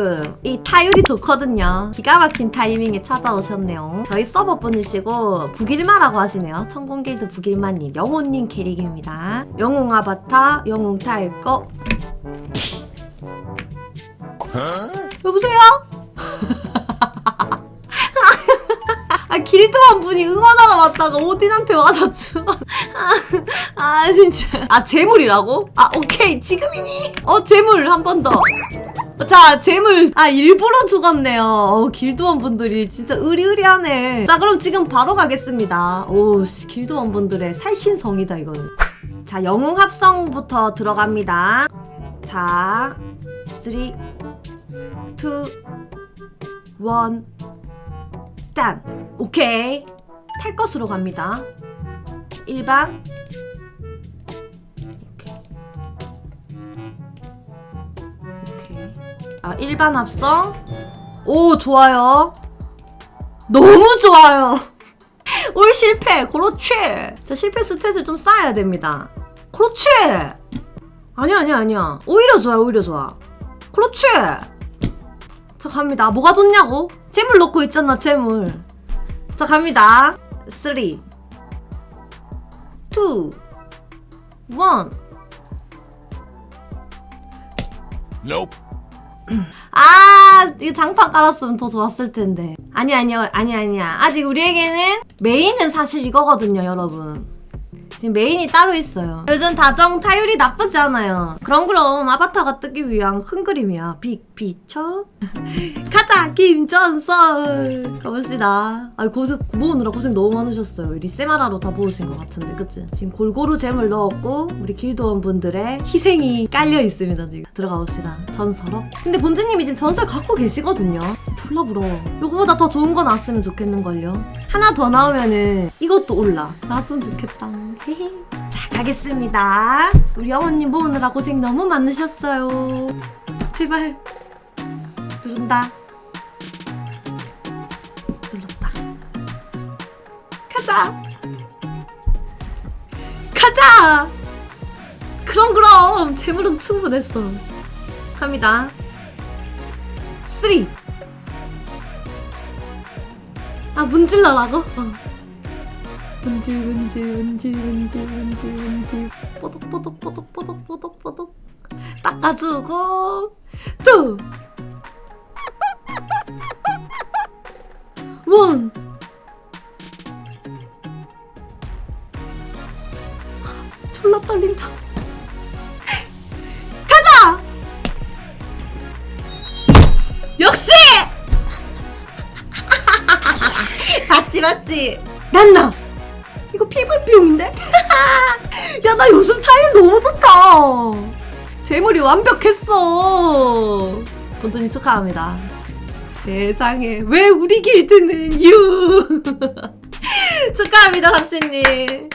지금 이 타율이 좋거든요. 기가 막힌 타이밍에 찾아오셨네요. 저희 서버 분이시고 북일마라고 하시네요. 천공길드 북일마님, 영호님 캐릭입니다. 영웅 아바타, 영웅 타일 거. 여보세요? 아 길드원 분이 응원하러 왔다가 오딘한테 맞아 죽어. 아, 아 진짜. 아 재물이라고? 아 오케이 지금이니? 어 재물 한 번 더. 자 재물 아 일부러 죽었네요. 어, 길드원 분들이 진짜 의리의리하네. 자 그럼 지금 바로 가겠습니다. 오씨 길드원 분들의 살신성이다 이거는. 자 영웅 합성부터 들어갑니다. 자 3, 2, 1, 짠! 오케이. 탈 것으로 갑니다. 1반. 아, 1반 합성. 오, 좋아요. 너무 좋아요. 올 실패. 그렇지. 자, 실패 스탯을 좀 쌓아야 됩니다. 그렇지. 아니야, 아니야, 아니야. 오히려 좋아요, 오히려 좋아. 그렇지. 자 갑니다. 뭐가 좋냐고? 재물 넣고 있잖아 재물. 자 갑니다. 3 2 1 Nope. 아, 이 장판 깔았으면 더 좋았을 텐데. 아니, 아니요, 아니, 아니야. 아직 우리에게는 메인은 사실 이거거든요, 여러분. 지금 메인이 따로 있어요. 요즘 다정 타율이 나쁘지 않아요. 그럼 그럼 아바타가 뜨기 위한 큰 그림이야. 빅, 비쳐. 가자, 김전설. 가봅시다. 아, 고생, 모으느라 고생 너무 많으셨어요. 리세마라로 다 모으신 것 같은데, 그치? 지금 골고루 잼을 넣었고, 우리 길드원 분들의 희생이 깔려 있습니다, 지금. 들어가 봅시다. 전설업. 근데 본주님이 지금 전설 갖고 계시거든요. 졸라 부러워. 요거보다 더 좋은 거 나왔으면 좋겠는걸요. 하나 더 나오면은 이것도 올라. 나왔으면 좋겠다. 자, 가겠습니다. 우리 어머님 모으느라 고생 너무 많으셨어요. 제발. 누른다. 눌렀다. 가자. 가자. 그럼 그럼 재물은 충분했어. 갑니다. 3. 아 문질러라고? 어. 문질 문질 문질 문질 문질 문질 뽀독 뽀독 뽀독 뽀독 뽀독 뽀독 닦아주고 뚜 원. 졸라 떨린다. 맞지, 맞지? 난나! 이거 PVP용인데? 야, 나 요즘 타일 너무 좋다! 재물이 완벽했어! 본전님 축하합니다. 세상에, 왜 우리 길드는 유! 축하합니다, 삼씨님.